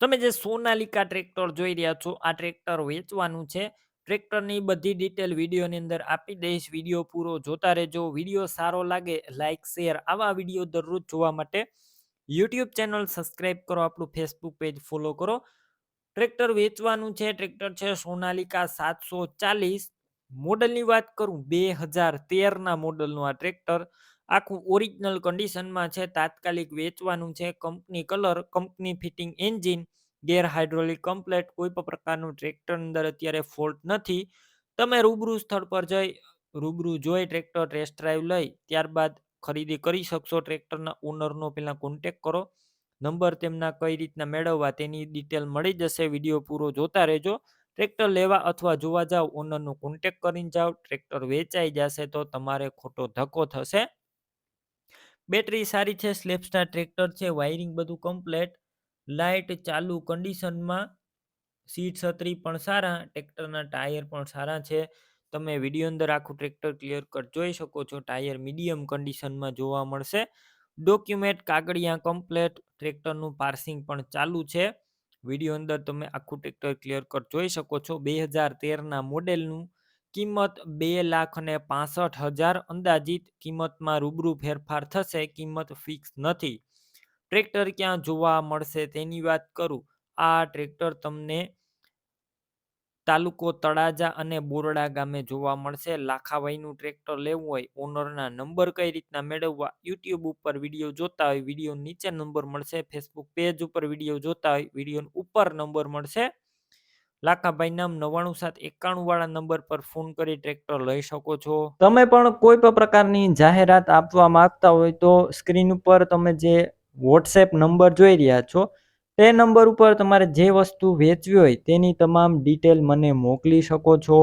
તમે જે સોનાલિકા ટ્રેક્ટર જોઈ રહ્યા છો, આ ટ્રેક્ટર વેચવાનું છે. ટ્રેક્ટરની બધી ડિટેલ વિડીયોની અંદર આપી દઈશ. વીડિયો પૂરો જોતા રહેજો. વીડિયો સારો લાગે લાઇક શેર આવા વીડિયો દરરોજ જોવા માટે યુટ્યુબ ચેનલ સબસ્ક્રાઇબ કરો, આપણું ફેસબુક પેજ ફોલો કરો. ટ્રેક્ટર વેચવાનું છે. ટ્રેક્ટર છે સોનાલિકા સાતસો ચાલીસ. મોડલની વાત કરું, બે હજાર તેરના મોડલનું આ ટ્રેક્ટર. આખું ઓરિજિનલ કન્ડિશનમાં છે, તાત્કાલિક વેચવાનું છે company colour company fitting engine gear hydraulic complete કોઈ પણ પ્રકારનું ટ્રેક્ટર અંદર અત્યારે ફોલ્ટ નથી. તમે રૂબરૂ સ્થળ પર જઈ, રૂબરૂ જોઈ ટ્રેક્ટર ટેસ્ટ ડ્રાઈવ લઈ, ત્યારબાદ ખરીદી કરી શકશો. ટ્રેક્ટરના ઓનરનો પહેલાં કોન્ટેક કરો. નંબર તેમના કઈ રીતના મેળવવા તેની ડિટેલ મળી જશે. વીડિયો પૂરો જોતા રહેજો. ટ્રેક્ટર લેવા અથવા જોવા જાવ ઓનરનો કોન્ટેક કરીને જાઓ. ટ્રેક્ટર વેચાઈ જશે તો તમારે ખોટો ધક્કો થશે. બેટરી સારી છે, સ્લેપસ્ટાર ટ્રેક્ટર છે, વાયરિંગ બધું કમ્પ્લેટ. લાઇટ ચાલુ કન્ડિશનમાં, સીટ છત્રી પણ સારા, ટ્રેક્ટરના ટાયર પણ સારા છે. તમે વીડિયો અંદર આખું ટ્રેક્ટર ક્લિયર કટ જોઈ શકો છો, ટાયર મીડિયમ કન્ડિશનમાં જોવા મળશે. ડોક્યુમેન્ટ કાગળિયા કમ્પ્લેટ, ટ્રેક્ટરનું પાર્સિંગ પણ ચાલુ છે. વીડિયો અંદર તમે આખું ટ્રેક્ટર ક્લિયર કટ જોઈ શકો છો, બે હજાર તેરના મોડેલનું કિંમત બે લાખ ને પાસઠ હજાર અંદાજિત કિંમતમાં રૂબરૂ ફેરફાર થશે, કિંમત ફિક્સ નથી. ટ્રેક્ટર ક્યાં જોવા મળશે તેની વાત કરું. આ ટ્રેક્ટર તમને તાલુકો તળાજા અને બોરડા ગામે જોવા મળશે. લાખાભાઈનું ટ્રેક્ટર લેવું હોય, ઓનરના નંબર કઈ રીતના મેળવવા, યુટ્યુબ ઉપર વીડિયો જોતા હોય, વીડિયો નીચે નંબર મળશે, ફેસબુક પેજ ઉપર વીડિયો જોતા હોય વીડિયો ઉપર નંબર મળશે. લાખાભાઈ નામ નવ્વાણું સાત એકાણું વાળા નંબર પર ફોન કરી ટ્રેક્ટર લઈ શકો છો. તમે પણ કોઈ પણ પ્રકારની જાહેરાત આપવા માંગતા હોય તો સ્ક્રીન ઉપર તમે જે વોટ્સએપ નંબર જોઈ રહ્યા છો, તે નંબર ઉપર તમારે જે વસ્તુ વેચવી હોય તેની તમામ ડિટેલ મને મોકલી શકો છો.